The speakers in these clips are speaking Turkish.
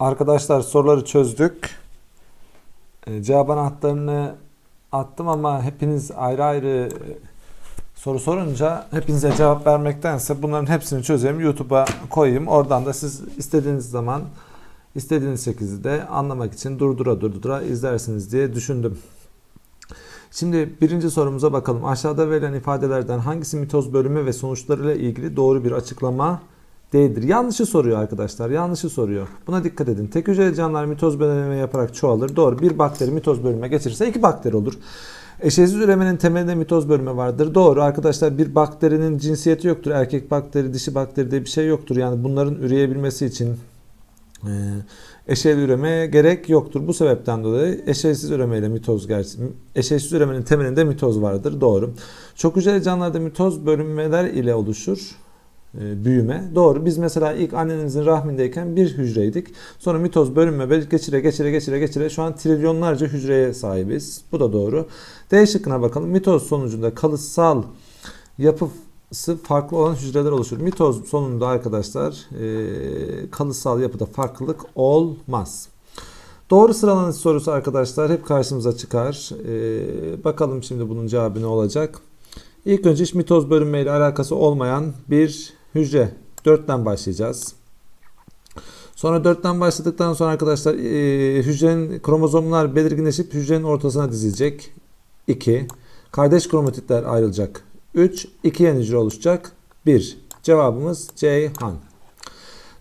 Arkadaşlar soruları çözdük. E, Cevap anahtarını attım ama hepiniz ayrı ayrı e, soru sorunca hepinize cevap vermektense bunların hepsini çözeyim YouTube'a koyayım. Oradan da siz istediğiniz zaman istediğiniz şekilde anlamak için durdura durdura izlersiniz diye düşündüm. Şimdi birinci sorumuza bakalım. Aşağıda verilen ifadelerden hangisi mitoz bölümü ve sonuçlarıyla ilgili doğru bir açıklama değildir? Yanlışı soruyor arkadaşlar. Yanlışı soruyor. Buna dikkat edin. Tek hücreli canlılar mitoz bölünme yaparak çoğalır. Doğru. Bir bakteri mitoz bölünme geçirirse iki bakteri olur. Eşeğsiz üremenin temelinde mitoz bölümü vardır. Doğru arkadaşlar bir bakterinin cinsiyeti yoktur. Erkek bakteri, dişi bakteri diye bir şey yoktur. Yani bunların üreyebilmesi için e, eşeyli üremeye gerek yoktur. Bu sebepten dolayı eşeysiz üremeyle mitoz gerçi eşeysiz üremenin temelinde mitoz vardır. Doğru. Çok hücreli canlılarda mitoz bölünmeler ile oluşur. E, büyüme. Doğru. Biz mesela ilk annenizin rahmindeyken bir hücreydik. Sonra mitoz bölünme geçire geçire geçire geçire şu an trilyonlarca hücreye sahibiz. Bu da doğru. D şıkkına bakalım. Mitoz sonucunda kalıtsal yapısı farklı olan hücreler oluşur. Mitoz sonunda arkadaşlar e, kalıtsal yapıda farklılık olmaz. Doğru sıralanış sorusu arkadaşlar hep karşımıza çıkar. E, bakalım şimdi bunun cevabı ne olacak? İlk önce hiç mitoz bölünme ile alakası olmayan bir hücre. 4'ten başlayacağız. Sonra 4'ten başladıktan sonra arkadaşlar e, hücrenin kromozomlar belirginleşip hücrenin ortasına dizilecek. 2. Kardeş kromatitler ayrılacak. 3. 2 yeni hücre oluşacak. 1. Cevabımız Ceyhan.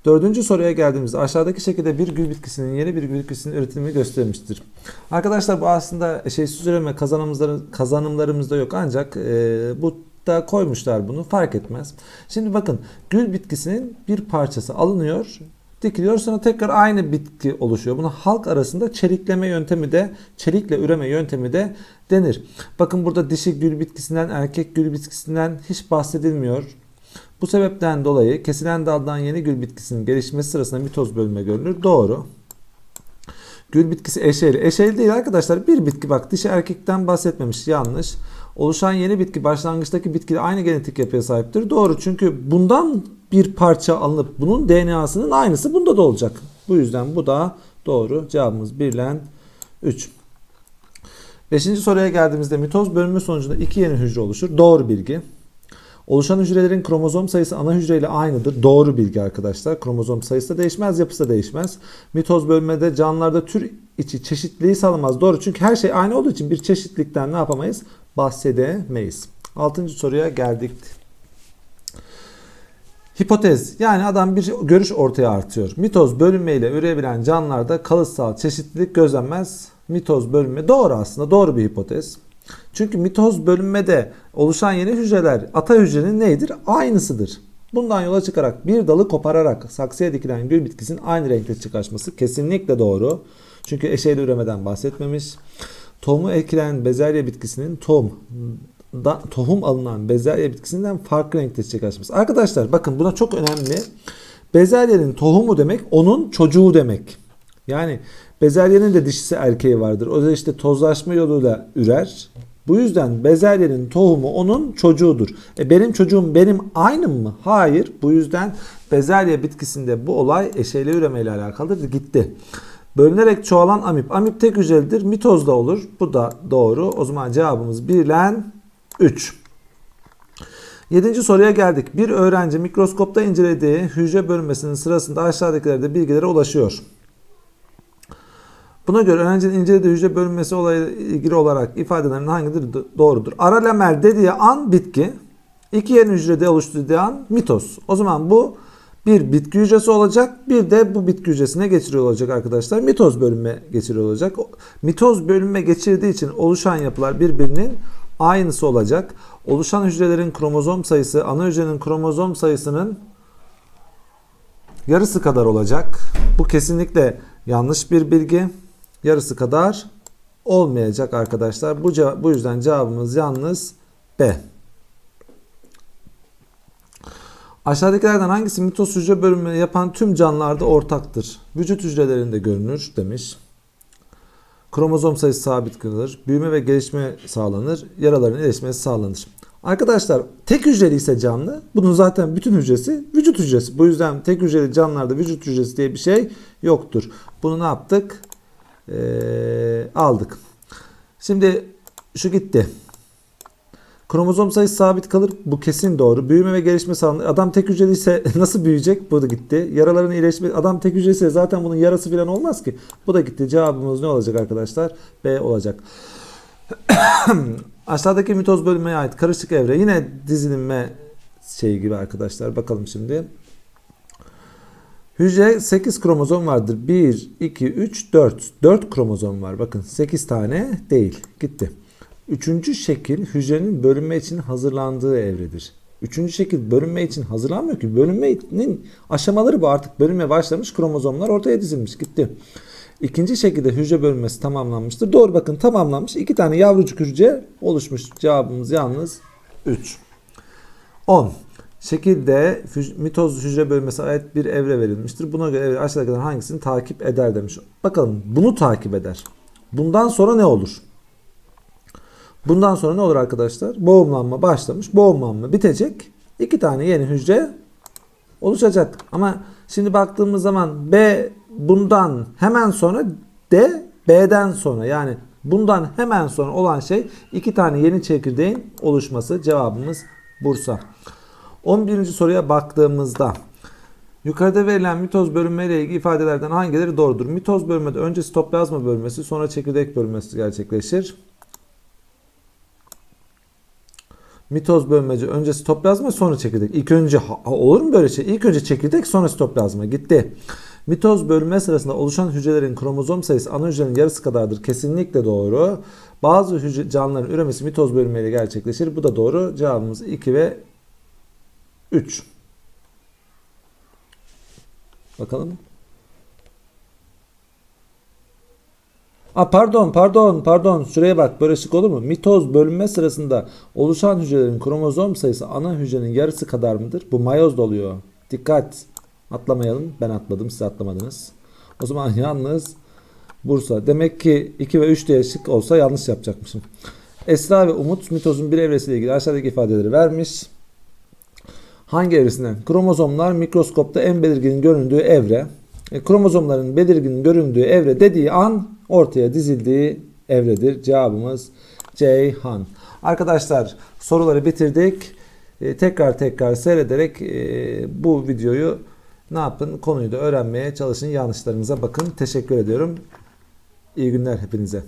Dördüncü soruya geldiğimizde aşağıdaki şekilde bir gül bitkisinin yeni bir gül bitkisinin üretimini göstermiştir. Arkadaşlar bu aslında şey kazanımlarımızda, kazanımlarımızda yok ancak e, bu da koymuşlar bunu fark etmez. Şimdi bakın gül bitkisinin bir parçası alınıyor dikiliyor sonra tekrar aynı bitki oluşuyor. Buna halk arasında çelikleme yöntemi de çelikle üreme yöntemi de denir. Bakın burada dişi gül bitkisinden erkek gül bitkisinden hiç bahsedilmiyor. Bu sebepten dolayı kesilen daldan yeni gül bitkisinin gelişmesi sırasında mitoz bölünme görülür. Doğru. Gül bitkisi eşeyli. Eşeyli değil arkadaşlar. Bir bitki bak dişi erkekten bahsetmemiş. Yanlış. Oluşan yeni bitki başlangıçtaki bitkiyle aynı genetik yapıya sahiptir. Doğru. Çünkü bundan bir parça alınıp bunun DNA'sının aynısı bunda da olacak. Bu yüzden bu da doğru. Cevabımız 1 ile 3. Beşinci soruya geldiğimizde mitoz bölünme sonucunda iki yeni hücre oluşur. Doğru bilgi. Oluşan hücrelerin kromozom sayısı ana hücreyle aynıdır. Doğru bilgi arkadaşlar. Kromozom sayısı da değişmez, yapısı da değişmez. Mitoz bölünmede canlılarda tür içi çeşitliliği sağlamaz. Doğru çünkü her şey aynı olduğu için bir çeşitlilikten ne yapamayız? Bahsedemeyiz. Altıncı soruya geldik. Hipotez yani adam bir görüş ortaya artıyor. Mitoz bölünmeyle üreyebilen canlılarda kalıtsal çeşitlilik gözlenmez. Mitoz bölünme doğru aslında doğru bir hipotez. Çünkü mitoz bölünmede oluşan yeni hücreler ata hücrenin neydir? Aynısıdır. Bundan yola çıkarak bir dalı kopararak saksıya dikilen gül bitkisinin aynı renkte çıkartması kesinlikle doğru. Çünkü eşeyli üremeden bahsetmemiş. Tohumu ekilen bezelye bitkisinin tohum da, tohum alınan bezelye bitkisinden farklı renkte çiçek açması. Arkadaşlar bakın buna çok önemli. Bezelyenin tohumu demek onun çocuğu demek. Yani bezelyenin de dişisi erkeği vardır. O da işte tozlaşma yoluyla ürer. Bu yüzden bezelyenin tohumu onun çocuğudur. E benim çocuğum benim aynım mı? Hayır. Bu yüzden bezelye bitkisinde bu olay eşeğli üreme ile alakalıdır. Gitti. Bölünerek çoğalan amip. Amip tek hücrelidir. Mitoz da olur. Bu da doğru. O zaman cevabımız 1 ile 3. Yedinci soruya geldik. Bir öğrenci mikroskopta incelediği hücre bölünmesinin sırasında aşağıdakilerde bilgilere ulaşıyor. Buna göre öğrencinin incelediği hücre bölünmesi olayıyla ilgili olarak ifadelerin hangileri doğrudur? Ara lamer dediği an bitki, iki yeni hücrede oluşturduğu an mitoz. O zaman bu bir bitki hücresi olacak, bir de bu bitki hücresine geçiriyor olacak arkadaşlar. Mitoz bölünme geçiriyor olacak. Mitoz bölünme geçirdiği için oluşan yapılar birbirinin aynısı olacak. Oluşan hücrelerin kromozom sayısı ana hücrenin kromozom sayısının yarısı kadar olacak. Bu kesinlikle yanlış bir bilgi. Yarısı kadar olmayacak arkadaşlar. Bu, bu yüzden cevabımız yalnız B. Aşağıdakilerden hangisi mitoz hücre bölümünü yapan tüm canlılarda ortaktır? Vücut hücrelerinde görünür demiş. Kromozom sayısı sabit kalır. Büyüme ve gelişme sağlanır. Yaraların iyileşmesi sağlanır. Arkadaşlar tek hücreli ise canlı. Bunun zaten bütün hücresi vücut hücresi. Bu yüzden tek hücreli canlılarda vücut hücresi diye bir şey yoktur. Bunu ne yaptık? Ee, aldık. Şimdi şu gitti. Kromozom sayısı sabit kalır. Bu kesin doğru. Büyüme ve gelişme sağlanır. Adam tek hücreli ise nasıl büyüyecek? Bu da gitti. Yaraların iyileşme. Adam tek hücreli ise zaten bunun yarası falan olmaz ki. Bu da gitti. Cevabımız ne olacak arkadaşlar? B olacak. Aşağıdaki mitoz bölümüne ait karışık evre yine dizilinme şeyi gibi arkadaşlar. Bakalım şimdi. Hücre 8 kromozom vardır. 1, 2, 3, 4. 4 kromozom var. Bakın 8 tane değil. Gitti. Üçüncü şekil hücrenin bölünme için hazırlandığı evredir. Üçüncü şekil bölünme için hazırlanmıyor ki. Bölünmenin aşamaları bu artık. Bölünme başlamış kromozomlar ortaya dizilmiş. Gitti. İkinci şekilde hücre bölünmesi tamamlanmıştır. Doğru bakın tamamlanmış. İki tane yavrucuk hücre oluşmuş. Cevabımız yalnız 3. 10. Şekilde mitoz hücre bölünmesi ait bir evre verilmiştir. Buna göre evre aşağıdakilerden hangisini takip eder demiş. Bakalım bunu takip eder. Bundan sonra ne olur? Bundan sonra ne olur arkadaşlar? Boğumlanma başlamış. Boğumlanma bitecek. İki tane yeni hücre oluşacak. Ama şimdi baktığımız zaman B bundan hemen sonra D B'den sonra yani bundan hemen sonra olan şey iki tane yeni çekirdeğin oluşması. Cevabımız Bursa. 11. soruya baktığımızda Yukarıda verilen mitoz bölünme ile ilgili ifadelerden hangileri doğrudur? Mitoz bölünmede önce sitoplazma bölünmesi sonra çekirdek bölünmesi gerçekleşir. Mitoz bölünmeci önce sitoplazma sonra çekirdek. İlk önce olur mu böyle şey? İlk önce çekirdek sonra sitoplazma gitti. Mitoz bölünme sırasında oluşan hücrelerin kromozom sayısı ana hücrenin yarısı kadardır. Kesinlikle doğru. Bazı hücre canlıların üremesi mitoz bölünmeyle gerçekleşir. Bu da doğru. Cevabımız 2 ve 3. Bakalım. Aa, pardon pardon pardon şuraya bak böyle olur mu? Mitoz bölünme sırasında oluşan hücrelerin kromozom sayısı ana hücrenin yarısı kadar mıdır? Bu mayoz oluyor. Dikkat. Atlamayalım. Ben atladım siz atlamadınız. O zaman yalnız Bursa. Demek ki 2 ve 3 diye şık olsa yanlış yapacakmışım. Esra ve Umut mitozun bir evresiyle ilgili aşağıdaki ifadeleri vermiş. Hangi evresinden? Kromozomlar mikroskopta en belirgin göründüğü evre. E, kromozomların belirgin göründüğü evre dediği an ortaya dizildiği evredir. Cevabımız Ceyhan. Arkadaşlar soruları bitirdik. E, tekrar tekrar seyrederek e, bu videoyu ne yapın? Konuyu da öğrenmeye çalışın. Yanlışlarınıza bakın. Teşekkür ediyorum. İyi günler hepinize.